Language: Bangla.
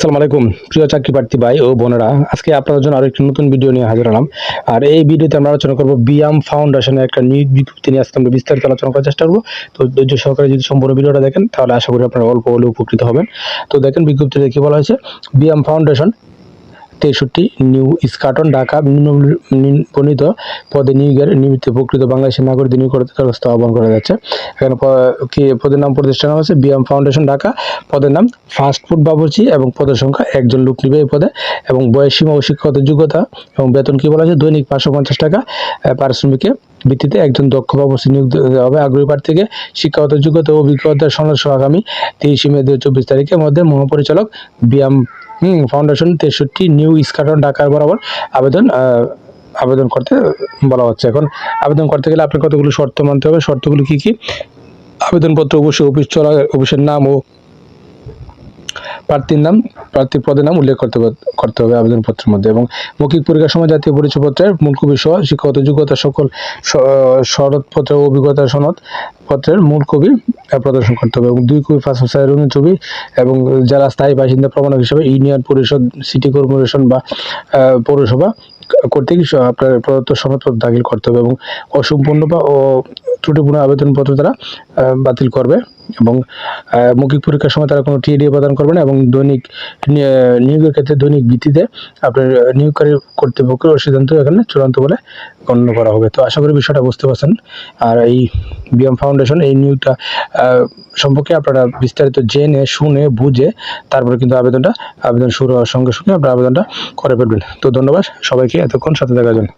আসসালামু আলাইকুম। প্রিয় চাকরি প্রার্থী ভাই ও বোনেরা, আজকে আপনাদের জন্য আরও একটি নতুন ভিডিও নিয়ে হাজির হলাম। আর এই ভিডিওতে আমরা আলোচনা করব বিয়াম ফাউন্ডেশনের একটা নিয়োগ বিজ্ঞপ্তি নিয়ে। আজকে আমরা বিস্তারিত আলোচনা করার চেষ্টা করব। তো ধৈর্য সহকারে যদি সম্পূর্ণ ভিডিওটা দেখেন, তাহলে আশা করি আপনারা অল্প হলেও উপকৃত হবেন। তো দেখেন বিজ্ঞপ্তিতে কী বলা হয়েছে? বিয়াম ফাউন্ডেশন তেষট্টি নিউ স্কাটন ঢাকা বর্ণিত পদে নিয়োগের নিমিত্তে প্রকৃত বাংলাদেশের নাগরিক নিয়োগ করতে ব্যবস্থা আহ্বান করা যাচ্ছে। এখানে কি পদের নাম প্রতিষ্ঠান হচ্ছে বিএম ফাউন্ডেশন ঢাকা। পদের নাম ফাস্ট ফুড বাবুর্চি এবং পদের সংখ্যা একজন লোক নিবে এই পদে এবং বয়স সীমা ও শিক্ষাগত যোগ্যতা এবং বেতন কি বলা আছে দৈনিক পাঁচশো পঞ্চাশ টাকা আহ, পারিশ্রমিকের ভিত্তিতে একজন দক্ষ বাবুর্চি নিয়োগ দেওয়া হবে আগ্রহী প্রার্থীকে। শিক্ষাগত যোগ্যতা ও অভিজ্ঞতার সনদ সহ আগামী তেইশে মে দু চব্বিশ তারিখের মধ্যে মহাপরিচালক হুম, ফাউন্ডেশন তেষট্টি নিউ ইস্কাটন ঢাকার বরাবর আবেদন আবেদন করতে বলা হচ্ছে। এখন আবেদন করতে গেলে আপনার কতগুলো শর্ত মানতে হবে? শর্তগুলো কি কি? আবেদনপত্র অবশ্যই অফিস চলা অফিসের নাম ও প্রার্থীর নাম প্রার্থীর পদের নাম উল্লেখ করতে করতে হবে আবেদনপত্রের মধ্যে এবং মৌখিক পরীক্ষার সময় জাতীয় পরিচয়পত্রের মূল কপি সহ শিক্ষাগত যোগ্যতা সকল শরৎপত্র ও অভিজ্ঞতা সনদ পত্রের মূল আহ, প্রদর্শন করতে হবে এবং দুই কপি পাসপোর্ট সাইজের ছবি এবং যারা স্থায়ী বাসিন্দা প্রমাণক হিসেবে ইউনিয়ন পরিষদ সিটি কর্পোরেশন বা পৌরসভা কর্তৃক আপনার প্রদত্ত সনদপত্র দাখিল করতে হবে এবং অসম্পূর্ণ বা ত্রুটিপূর্ণ আবেদনপত্র তারা বাতিল করবে এবং মৌখিক পরীক্ষার সময় তারা কোনো টিএডিও প্রদান করবে না এবং দৈনিক নিয়োগের ক্ষেত্রে দৈনিক ভিত্তিতে আপনার নিয়োগকারী কর্তৃপক্ষের সিদ্ধান্ত এখানে চূড়ান্ত বলে গণ্য করা হবে। তো আশা করি বিষয়টা বুঝতে পারছেন। আর এই বিএম ফাউন্ডেশন এই নিয়োগটা সম্পর্কে আপনারা বিস্তারিত জেনে, শুনে, বুঝে তারপরে কিন্তু আবেদনটা, আবেদন শুরু হওয়ার সঙ্গে সঙ্গে আপনার আবেদনটা করে ফেলবেন। তো ধন্যবাদ সবাইকে, এতক্ষণ সাথে দেখার জন্য।